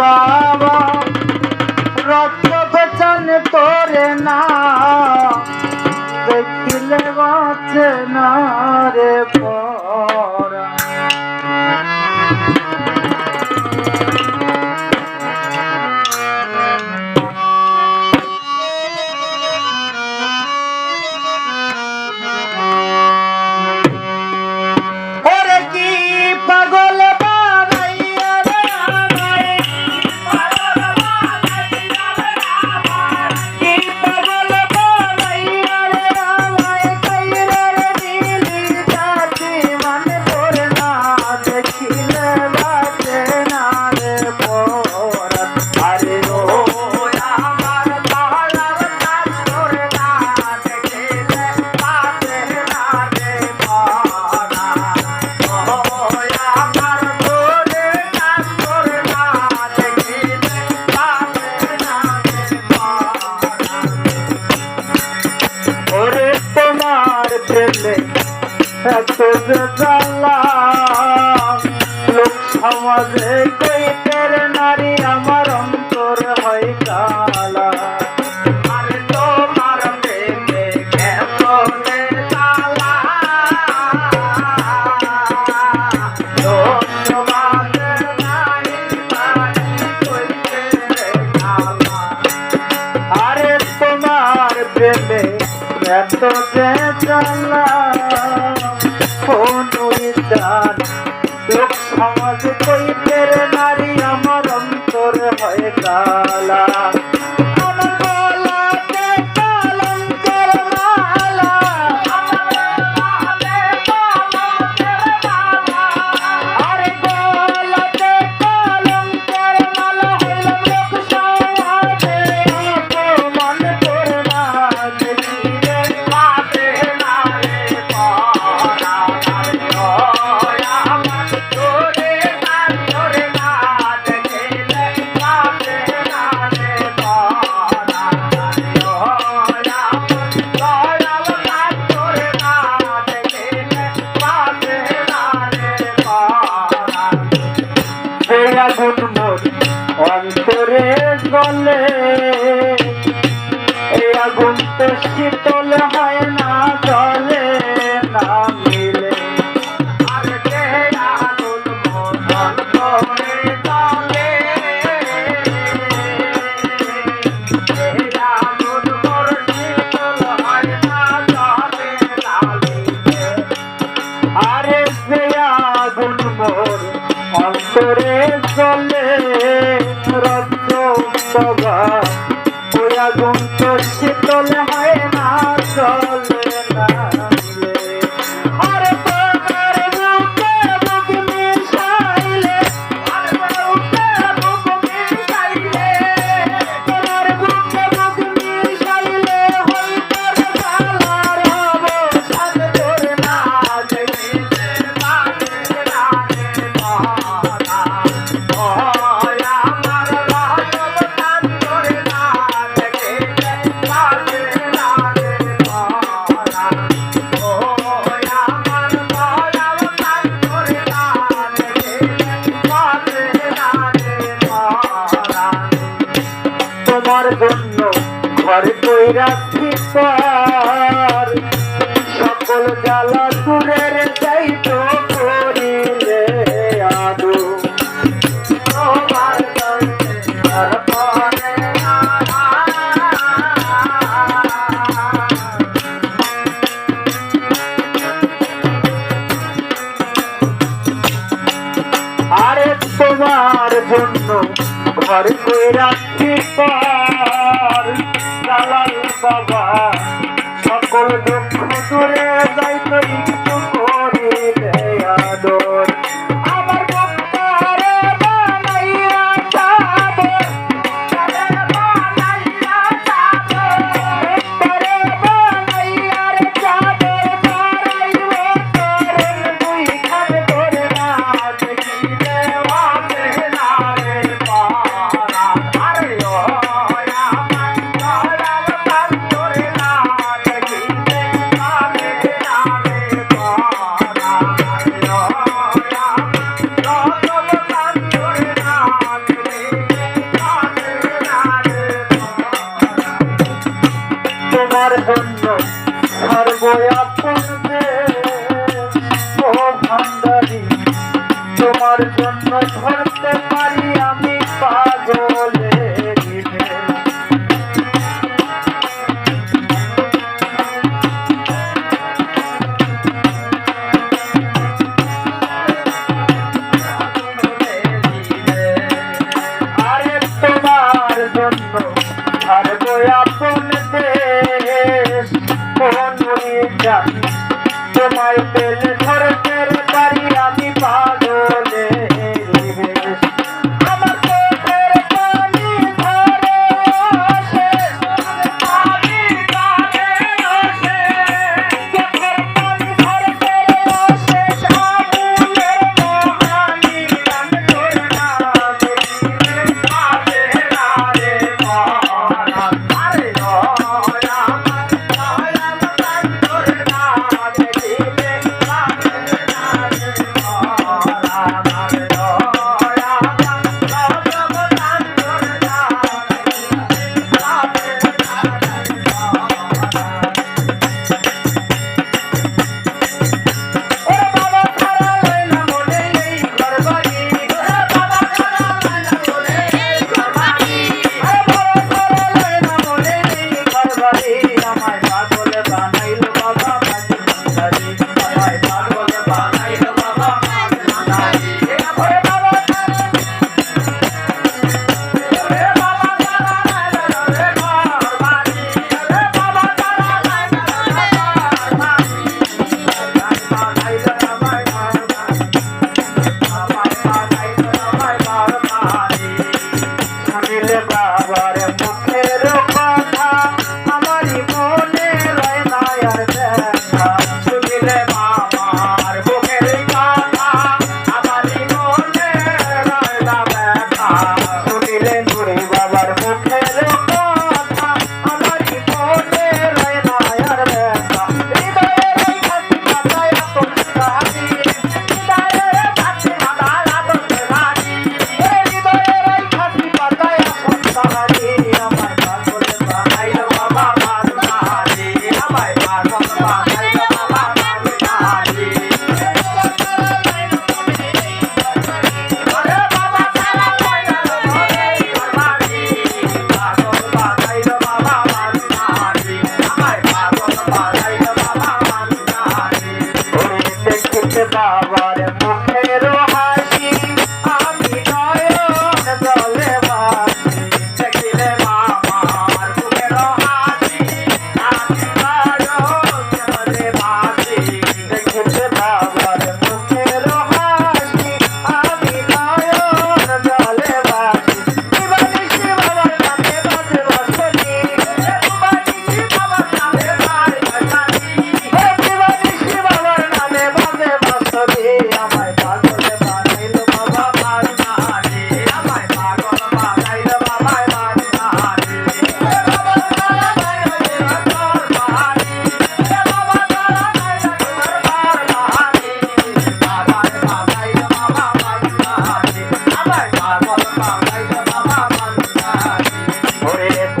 বাবা রক্ত পেছন তোরে না দেখিলে বাঁচে না। পেলে এত যে জানলা কোন দুঃখ সমাজ কই পেরে না। কইরা Thank you. ধরতে পারি আমি পাগলে আর বয়া কোন দেশ কোন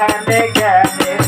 And they gane me.